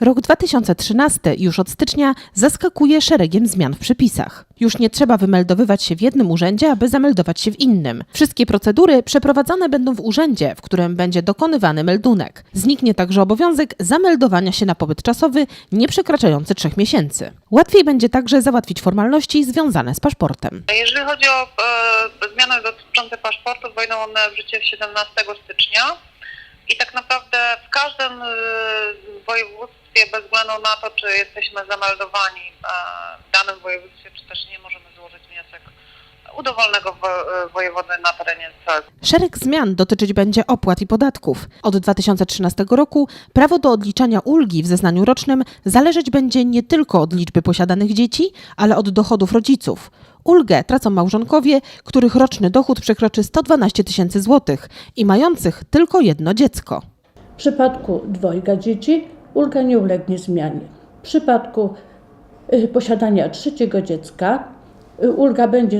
Rok 2013 już od stycznia zaskakuje szeregiem zmian w przepisach. Już nie trzeba wymeldowywać się w jednym urzędzie, aby zameldować się w innym. Wszystkie procedury przeprowadzane będą w urzędzie, w którym będzie dokonywany meldunek. Zniknie także obowiązek zameldowania się na pobyt czasowy nie przekraczający trzech miesięcy. Łatwiej będzie także załatwić formalności związane z paszportem. Jeżeli chodzi o e, zmiany dotyczące paszportów, wejdą one w życie 17 stycznia i tak naprawdę w każdym e, bez względu na to, czy jesteśmy zameldowani e, w danym województwie, czy też nie, możemy złożyć wniosek u dowolnego wo, e, wojewody na terenie całego Szereg zmian dotyczyć będzie opłat i podatków. Od 2013 roku prawo do odliczania ulgi w zeznaniu rocznym zależeć będzie nie tylko od liczby posiadanych dzieci, ale od dochodów rodziców. Ulgę tracą małżonkowie, których roczny dochód przekroczy 112 tysięcy złotych i mających tylko jedno dziecko. W przypadku dwojga dzieci ulga nie ulegnie zmianie. W przypadku y, posiadania trzeciego dziecka y, ulga będzie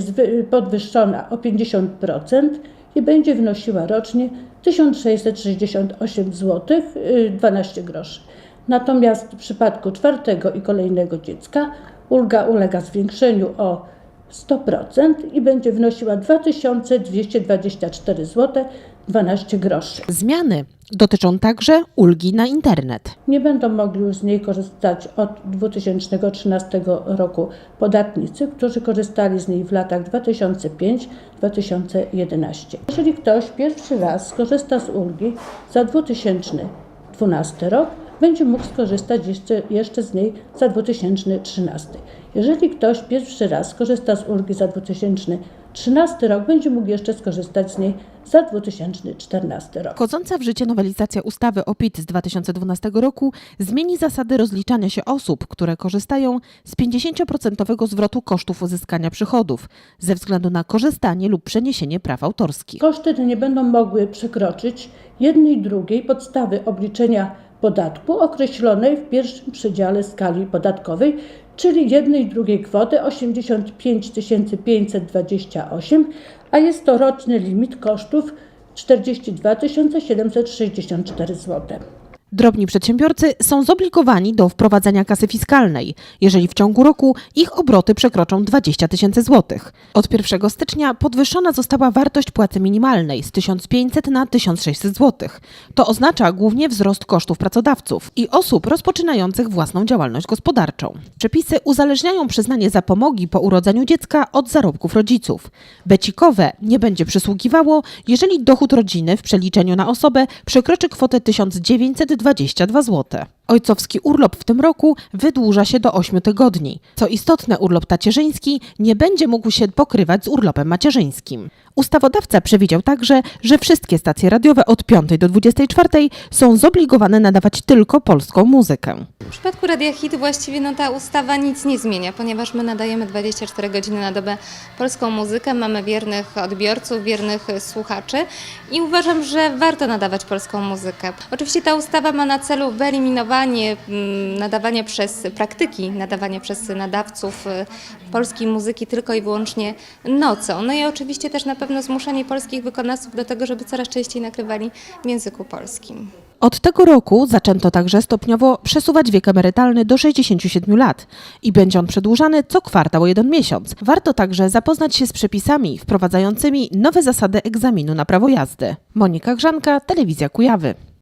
podwyższona o 50% i będzie wynosiła rocznie 1668 zł 12 groszy. Natomiast w przypadku czwartego i kolejnego dziecka ulga ulega zwiększeniu o 100% i będzie wynosiła 2224 zł 12 groszy. Zmiany dotyczą także ulgi na internet. Nie będą mogli już z niej korzystać od 2013 roku podatnicy, którzy korzystali z niej w latach 2005-2011. Jeżeli ktoś pierwszy raz skorzysta z ulgi za 2012 rok, będzie mógł skorzystać jeszcze, jeszcze z niej za 2013. Jeżeli ktoś pierwszy raz skorzysta z ulgi za 2013 rok, będzie mógł jeszcze skorzystać z niej za 2014 rok. Wchodząca w życie nowelizacja ustawy o PIT z 2012 roku zmieni zasady rozliczania się osób, które korzystają z 50% zwrotu kosztów uzyskania przychodów ze względu na korzystanie lub przeniesienie praw autorskich. Koszty te nie będą mogły przekroczyć jednej drugiej podstawy obliczenia podatku określonej w pierwszym przedziale skali podatkowej, czyli jednej drugiej kwoty 85 528, a jest to roczny limit kosztów 42 764 zł. Drobni przedsiębiorcy są zobligowani do wprowadzenia kasy fiskalnej, jeżeli w ciągu roku ich obroty przekroczą 20 tysięcy złotych. Od 1 stycznia podwyższona została wartość płacy minimalnej z 1500 na 1600 złotych. To oznacza głównie wzrost kosztów pracodawców i osób rozpoczynających własną działalność gospodarczą. Przepisy uzależniają przyznanie zapomogi po urodzeniu dziecka od zarobków rodziców. Becikowe nie będzie przysługiwało, jeżeli dochód rodziny w przeliczeniu na osobę przekroczy kwotę 1922 zł. Ojcowski urlop w tym roku wydłuża się do 8 tygodni. Co istotne, urlop tacierzyński nie będzie mógł się pokrywać z urlopem macierzyńskim. Ustawodawca przewidział także, że wszystkie stacje radiowe od 5 do 24 są zobligowane nadawać tylko polską muzykę. W przypadku Radia Hit właściwie no, ta ustawa nic nie zmienia, ponieważ my nadajemy 24 godziny na dobę polską muzykę, mamy wiernych odbiorców, wiernych słuchaczy i uważam, że warto nadawać polską muzykę. Oczywiście ta ustawa ma na celu wyeliminowanie mm, nadawania przez praktyki, nadawania przez nadawców y, polskiej muzyki tylko i wyłącznie nocą. No i oczywiście też na pewno zmuszanie polskich wykonawców do tego, żeby coraz częściej nagrywali w języku polskim. Od tego roku zaczęto także stopniowo przesuwać wiek emerytalny do 67 lat i będzie on przedłużany co kwartał o jeden miesiąc. Warto także zapoznać się z przepisami wprowadzającymi nowe zasady egzaminu na prawo jazdy. Monika Grzanka, Telewizja Kujawy.